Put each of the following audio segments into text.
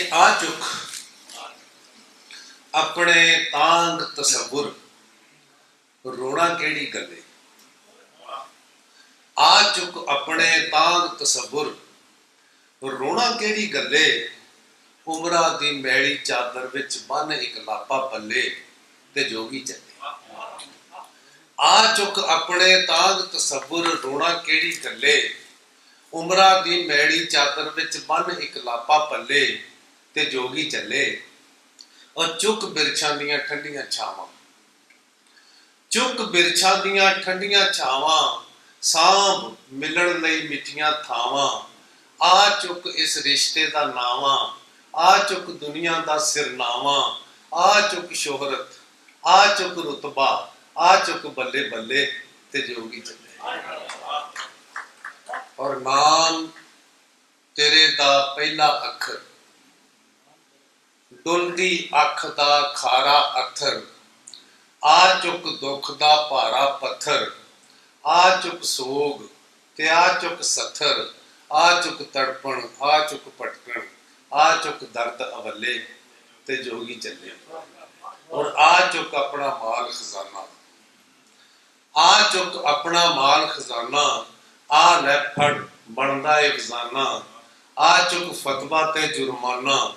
ਕਿ ਆ ਚੁੱਕ ਆਪਣੇ ਤਾਂਗ ਤਸਵੁਰ, ਰੋਣਾ ਕਿਹੜੀ ਗੱਲੇ ਆ ਚੁੱਕ ਆਪਣੇ ਤਾਂਗ ਤਸਵੁਰ, ਰੋਣਾ ਕਿਹੜੀ ਗੱਲੇ ਉਮਰਾਂ ਦੀ ਮੈਲੀ ਚਾਦਰ ਵਿੱਚ ਬੰਨ ਇੱਕ ਲਾਪਾ ਪੱਲੇ ਤੇ ਜੋਗੀ ਚੱਲੇ। ਆ ਚੁੱਕ ਆਪਣੇ ਤਾਂਗ ਤਸਵੁਰ, ਰੋਣਾ ਕਿਹੜੀ ਗੱਲੇ ਉਮਰਾ ਦੀ ਮੈਲੀ ਚਾਦਰ ਵਿੱਚ ਬੰਨ ਇੱਕ ਲਾਪਾ ਪੱਲੇ ਤੇ ਜੋਗੀ ਚੱਲੇ ਔਰ ਚੁੱਕ ਬਿਰਛਾਂ ਦੀਆਂ ਠੰਡੀਆਂ ਛਾਵਾਂ। ਚੁੱਕ ਬਿਰਛਾਂ ਦੀਆਂ ਠੰਡੀਆਂ ਛਾਵਾਂ, ਸਾਂਭ ਮਿਲਣ ਲਈ ਮਿੱਠੀਆਂ ਥਾਵਾਂ। ਆ ਚੁੱਕ ਇਸ ਰਿਸ਼ਤੇ ਦਾ ਨਾਵਾਂ, ਆ ਚੁੱਕ ਦੁਨੀਆ ਦਾ ਸਿਰਨਾਵਾਂ ਆ ਚੁੱਕ ਸ਼ੋਹਰਤ, ਆ ਚੁੱਕ ਰੁਤਬਾ, ਆ ਚੁੱਕ ਬੱਲੇ ਬੱਲੇ ਤੇ ਜੋਗੀ ਚੱਲੇ। ਔਰ ਨਾਮ ਤੇਰੇ ਦਾ ਪਹਿਲਾ ਅੱਖਰ ਡੁੱਲਦੀ ਅੱਖ ਦਾ ਖਾਰਾ ਅੱਥਰ, ਆ ਚੁੱਕ ਦੁੱਖ ਦਾ ਭਾਰਾ ਪੱਥਰ, ਆ ਚੁੱਕ ਸੋਗ ਤੇ ਆ ਚੁੱਕ ਸੱਥਰ, ਆ ਚੁੱਕ ਤੜਪਣ, ਆ ਚੁੱਕ ਭਟਕਣ, ਆ ਚੁੱਕ ਦਰਦ ਅਵੱਲੇ ਤੇ ਜੋਗੀ ਚੱਲੇ ਔਰ ਆ ਚੁੱਕ ਆਪਣਾ ਮਾਲ ਖਜ਼ਾਨਾ, ਆ ਚੁੱਕ ਆਪਣਾ ਮਾਲ ਖਜ਼ਾਨਾ, ਆ ਲੈ ਫੜ ਬਣਦਾ ਏ ਖਜ਼ਾਨਾ, ਆ ਚੁੱਕ ਫਤਵਾ ਤੇ ਜੁਰਮਾਨਾ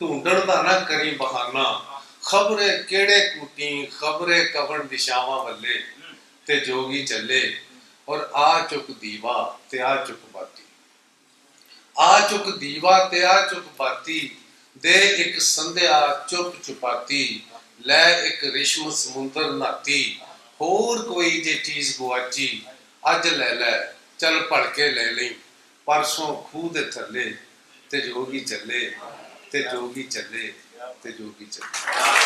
ਢੂੰਡਣ ਦਾ ਨਾ ਕਰੀ ਬਹਾਨਾ। ਖਬਰੇ ਕਿਹੜੇ ਕੁੱਟੀ, ਖਬਰੇ ਕਵਣ ਦਿਸ਼ਾਵਾਂ ਵੱਲੇ, ਤੇ ਜੋਗੀ ਚੱਲੇ। ਔਰ ਆ ਚੁੱਕ ਦੀਵਾ ਤੇ ਆ ਚੁੱਕ ਬਾਤੀ। ਆ ਚੁੱਕ ਦੀਵਾ ਤੇ ਆ ਚੁੱਕ ਬਾਤੀ, ਦੇ ਇੱਕ ਸੰਧਿਆ ਚੁੱਪ ਚੁਪਾਤੀ, ਲੈ ਇੱਕ ਰਿਸ਼ਮ ਸਮੁੰਦਰ ਨਾਤੀ। ਹੋਰ ਕੋਈ ਜੇ ਚੀਜ਼ ਗੁਆਚੀ, ਅੱਜ ਲੈ ਲੈ, ਚੱਲ ਭੜ ਕੇ ਲੈ ਲਈ। ਪਰਸੋਂ ਖੂਹ ਦੇ ਥੱਲੇ ਤੇ ਜੋਗੀ ਚੱਲੇ। ਤੇ ਜੋਗੀ ਚੱਲੇ ਤੇ ਜੋਗੀ ਚੱਲੇ।